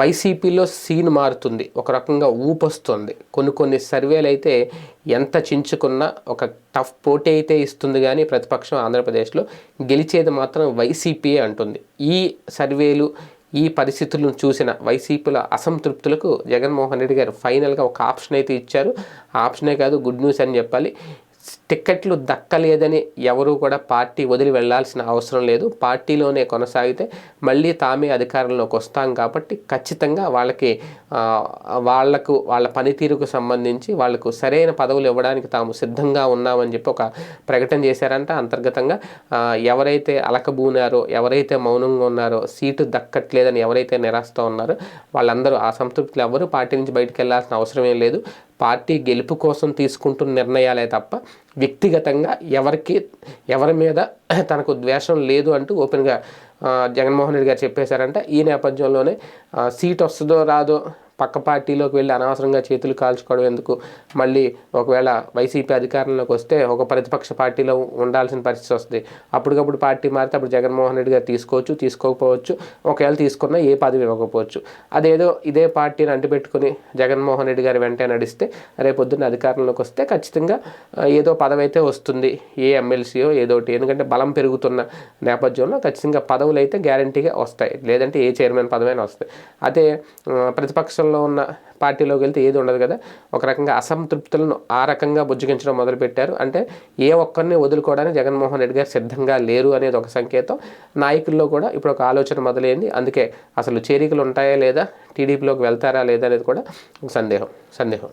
వైసీపీలో సీన్ మారుతుంది. ఒక రకంగా ఊపొస్తుంది. కొన్ని కొన్ని సర్వేలు అయితే ఎంత చించుకున్నా ఒక టఫ్ పోటీ అయితే ఇస్తుంది కానీ ప్రతిపక్షం ఆంధ్రప్రదేశ్లో గెలిచేది మాత్రం వైసీపీ అంటుంది. ఈ సర్వేలు ఈ పరిస్థితులను చూసిన వైసీపీల అసంతృప్తులకు జగన్మోహన్ రెడ్డి గారు ఫైనల్గా ఒక ఆప్షన్ అయితే ఇచ్చారు. ఆప్షనే కాదు గుడ్ న్యూస్ అని చెప్పాలి. టిక్కెట్లు దక్కలేదని ఎవరు కూడా పార్టీ వదిలి వెళ్ళాల్సిన అవసరం లేదు. పార్టీలోనే కొనసాగితే మళ్ళీ తామే అధికారంలోకి వస్తాం కాబట్టి ఖచ్చితంగా వాళ్ళకి వాళ్ళకు వాళ్ళ పనితీరుకు సంబంధించి వాళ్ళకు సరైన పదవులు ఇవ్వడానికి తాము సిద్ధంగా ఉన్నామని చెప్పి ఒక ప్రకటన చేశారంట. అంతర్గతంగా ఎవరైతే అలకబూనారో ఎవరైతే మౌనంగా ఉన్నారో సీటు దక్కట్లేదని ఎవరైతే నిరాశతో ఉన్నారో వాళ్ళందరూ ఆ సంతృప్తిలో ఎవరు పార్టీ నుంచి బయటకు వెళ్ళాల్సిన అవసరం ఏం లేదు. పార్టీ గెలుపు కోసం తీసుకుంటున్న నిర్ణయాలే తప్ప వ్యక్తిగతంగా ఎవరికి ఎవరి మీద తనకు ద్వేషం లేదు అంటూ ఓపెన్గా జగన్మోహన్ రెడ్డి గారు చెప్పేశారంటే. ఈ నేపథ్యంలోనే సీట్ వస్తుందో రాదో పక్క పార్టీలోకి వెళ్ళి అనవసరంగా చేతులు కాల్చుకోవడం ఎందుకు? మళ్ళీ ఒకవేళ వైసీపీ అధికారంలోకి వస్తే ఒక ప్రతిపక్ష పార్టీలో ఉండాల్సిన పరిస్థితి వస్తుంది. అప్పటికప్పుడు పార్టీ మారితే అప్పుడు జగన్మోహన్ రెడ్డి గారు తీసుకోవచ్చు తీసుకోకపోవచ్చు. ఒకవేళ తీసుకున్నా ఏ పదవి ఇవ్వకపోవచ్చు. అదేదో ఇదే పార్టీని అంటిపెట్టుకుని జగన్మోహన్ రెడ్డి గారి వెంటే నడిస్తే రేపొద్దున అధికారంలోకి వస్తే ఖచ్చితంగా ఏదో పదవి అయితే వస్తుంది. ఏ ఎమ్మెల్సీయో ఏదోటి ఎందుకంటే బలం పెరుగుతున్న నేపథ్యంలో ఖచ్చితంగా పదవులు అయితే గ్యారంటీగా వస్తాయి. లేదంటే ఏ చైర్మన్ పదవైనా వస్తాయి. అదే ప్రతిపక్షం ప్రతిపక్షంలో ఉన్న పార్టీలోకి వెళ్తే ఏది ఉండదు కదా. ఒక రకంగా అసంతృప్తులను ఆ రకంగా బుజ్జగించడం మొదలుపెట్టారు. అంటే ఏ ఒక్కరిని వదులుకోవడానికి జగన్మోహన్ రెడ్డి గారు సిద్ధంగా లేరు అనేది ఒక సంకేతం. నాయకుల్లో కూడా ఇప్పుడు ఒక ఆలోచన మొదలైంది. అందుకే అసలు చేరికలు ఉంటాయా లేదా టీడీపీలోకి వెళ్తారా లేదా అనేది కూడా ఒక సందేహం సందేహం.